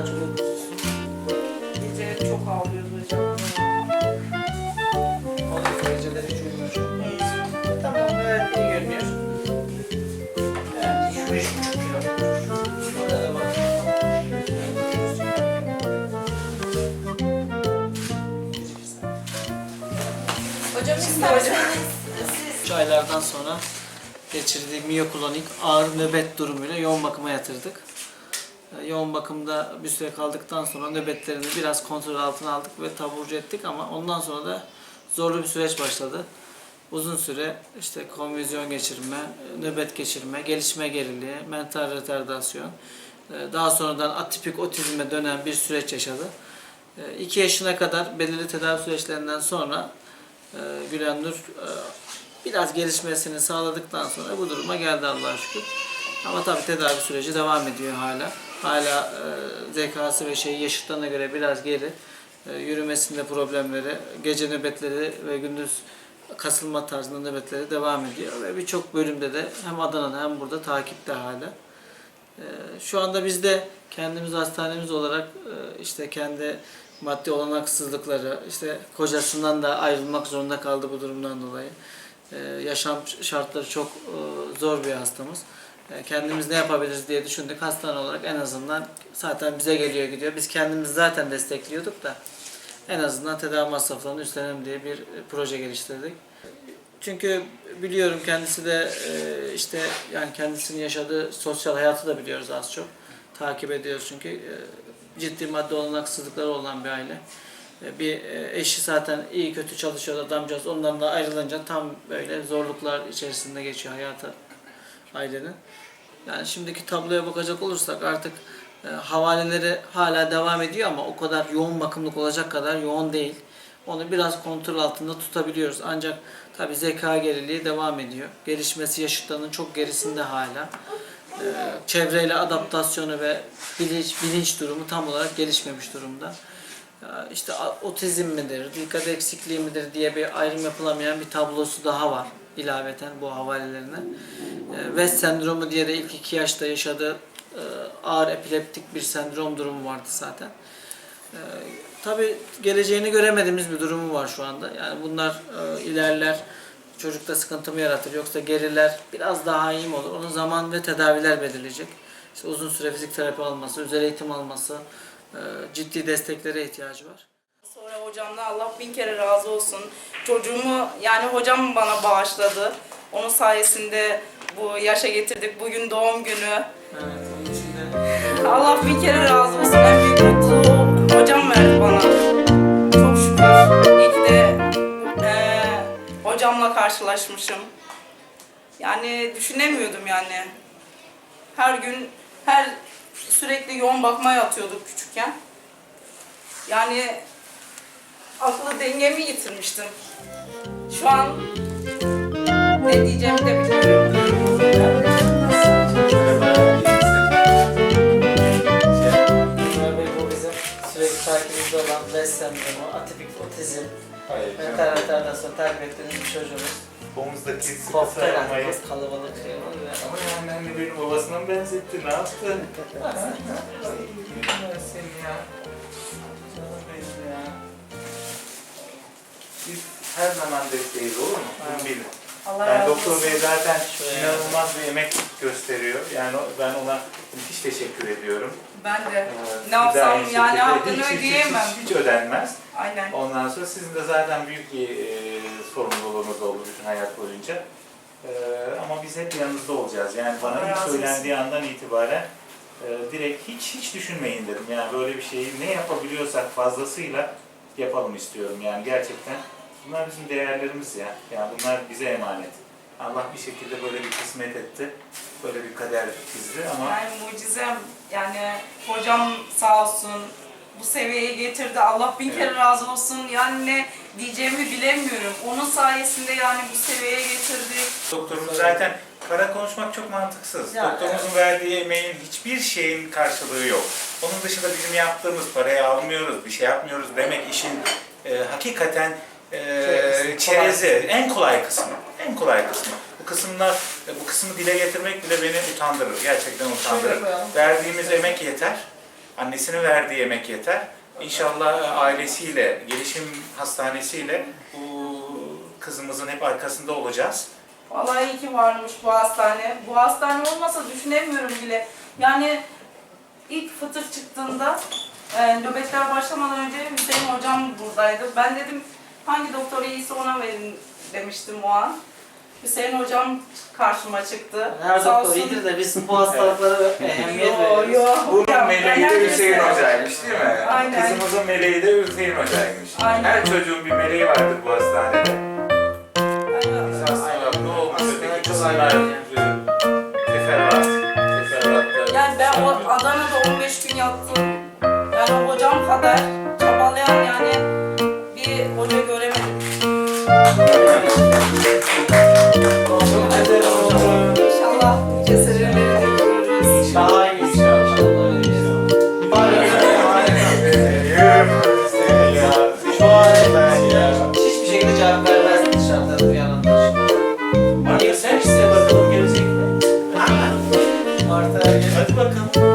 Daha çok. Gece çok ağlıyoruz hocam. Onun geceleri hiç uyumuyor. Tamam evet iyi görünüyor. Evet, şu üç buçuk kilo. Şurada da bak. Hocam isterseniz siz Üç aylardan sonra geçirdiği miyoklonik ağır nöbet durumuyla yoğun bakıma yatırdık. Ee, Yoğun bakımda bir süre kaldıktan sonra nöbetlerini biraz kontrol altına aldık ve taburcu ettik ama ondan sonra da zorlu bir süreç başladı. Uzun süre işte konvizyon geçirme, nöbet geçirme, gelişme geriliği, mental retardasyon, e, daha sonradan atipik otizme dönen bir süreç yaşadı. 2 yaşına kadar belirli tedavi süreçlerinden sonra e, Gülen Nur e, biraz gelişmesini sağladıktan sonra bu duruma geldi Allah'a şükür. Ama tabii tedavi süreci devam ediyor hala. Hala e, zekası ve şeyi yaşıtlarına göre biraz geri. E, yürümesinde problemleri, gece nöbetleri ve gündüz kasılma tarzında nöbetleri devam ediyor. Ve birçok bölümde de hem Adana'da hem burada takipte hala. Ee, Şu anda biz de kendimiz hastanemiz olarak e, işte kendi maddi olanaksızlıkları, işte kocasından da ayrılmak zorunda kaldı bu durumdan dolayı. Ee, Yaşam şartları çok e, zor bir hastamız. E, Kendimiz ne yapabiliriz diye düşündük. Hastane olarak en azından zaten bize geliyor gidiyor. Biz kendimiz zaten destekliyorduk da en azından tedavi masraflarını üstlenelim diye bir e, proje geliştirdik. Çünkü biliyorum kendisi de e, işte yani kendisinin yaşadığı sosyal hayatı da biliyoruz az çok. Takip ediyoruz çünkü ciddi maddi olanaksızlıkları olan bir aile. Bir eşi zaten iyi kötü çalışıyor adamcağız. Ondan da ayrılınca tam böyle zorluklar içerisinde geçiyor hayatı ailenin. Yani şimdiki tabloya bakacak olursak artık e, havaleleri hala devam ediyor ama o kadar yoğun bakımlık olacak kadar yoğun değil. Onu biraz kontrol altında tutabiliyoruz. Ancak tabi zeka geriliği devam ediyor. Gelişmesi yaşıtlarının çok gerisinde hala. E, çevreyle adaptasyonu ve bilinç, bilinç durumu tam olarak gelişmemiş durumda. Ya İşte otizm midir, dikkat eksikliği midir diye bir ayrım yapılamayan bir tablosu daha var ilaveten bu havalelerine. E, West sendromu diye de ilk iki yaşta yaşadığı e, ağır epileptik bir sendrom durumu vardı zaten. E, Tabii geleceğini göremediğimiz bir durumu var şu anda. Yani bunlar e, ilerler, çocukta sıkıntı mı yaratır yoksa geriler biraz daha iyi mi olur? Onun zaman ve tedaviler belirleyecek. İşte uzun süre fizik terapi alması, özel eğitim alması, e, ciddi desteklere ihtiyacı var. Hocamdan Allah bin kere razı olsun. Çocuğumu yani hocam bana bağışladı. Onun sayesinde bu yaşa getirdik. Bugün doğum günü. Evet, Allah bin kere razı olsun. En büyük mutluluğu hocam verdi bana. Çok şükür. İyi ki de eee, hocamla karşılaşmışım. Yani düşünemiyordum yani. Her gün, her sürekli yoğun bakmaya yatıyorduk küçükken. Yani aklı dengemi yitirmiştim. Şu an ne diyeceğimi de bilmiyorum. Ömer Bey bu bizim sürekli takibimizde olan West sendromu, atipik otizm, Hayır. mental retardasyon takip ettiğimiz bir çocuğumuz. Omuzdaki sıkı yani kalabalık şey ya. Ama yani anne benim babasına benzetti? Ne yaptı? her zaman desteğiz olur mu? Bunu bilin. Allah Yani doktor bey zaten inanılmaz bir emek gösteriyor. Yani ben ona müthiş teşekkür ediyorum. Ben de. Ee, Ne yapsam hakkını hiç- hiç- ödeyemem. Hiç, hiç ödenmez. Aynen. Ondan sonra sizin de zaten büyük bir e, sorumluluğunuz oldu bütün hayat boyunca. E, ama biz hep yanınızda olacağız. Yani bana Allah ilk söylendiği andan itibaren e, direkt hiç hiç düşünmeyin dedim. Yani böyle bir şeyi ne yapabiliyorsak fazlasıyla yapalım istiyorum. Yani gerçekten bunlar bizim değerlerimiz ya. Yani bunlar bize emanet. Allah bir şekilde böyle bir kısmet etti. Böyle bir kader çizdi ama Yani mucizem. Yani hocam sağ olsun bu seviyeye getirdi. Allah bin kere razı olsun. Yani ne diyeceğimi bilemiyorum. Onun sayesinde yani bu seviyeye getirdik. Doktorumuz zaten para konuşmak çok mantıksız. Ya, Doktorumuzun verdiği emeğin hiçbir şeyin karşılığı yok. Onun dışında bizim yaptığımız parayı almıyoruz, bir şey yapmıyoruz demek işin e, hakikaten e, çerezi, en kolay kısmı. En kolay kısmı. Bu kısımlar, e, bu kısmı dile getirmek bile beni utandırır. Gerçekten utandırır. Verdiğimiz emek yeter. Annesinin verdiği emek yeter. İnşallah e, ailesiyle, gelişim hastanesiyle bu kızımızın hep arkasında olacağız. Vallahi iyi ki varmış bu hastane. Bu hastane olmasa düşünemiyorum bile. Yani ilk fıtık çıktığında e, nöbetler başlamadan önce Hüseyin hocam buradaydı. Ben dedim hangi doktor iyiyse ona verin demiştim o an. Hüseyin hocam karşıma çıktı. Her Sağ doktor olsun. iyidir de biz bu hastalıklara ehemmiyet Yo veriyoruz. yo. Bunun Ya, meleği ben de herkese- Hüseyin Hoca'ymış değil mi? Aynen. Kızımızın meleği de Hüseyin Hoca'ymış. Aynen. Her çocuğun bir meleği vardır bu hastanede. Aynen. Biz hastalar ne olmuş Hastalar öteki çok kısımlar ayrı teferruat. Teferruatta. Yani ben o Adana'da 15 gün yattım. Yani hocam kadar İnşallah nice seneleri de görürüz. Daha iyi inşallah. Hiçbir şekilde cevap vermez dışarıda uyananlar. Maria sen iste bakalım gelecek mi? Mart'a Hadi. Bakalım.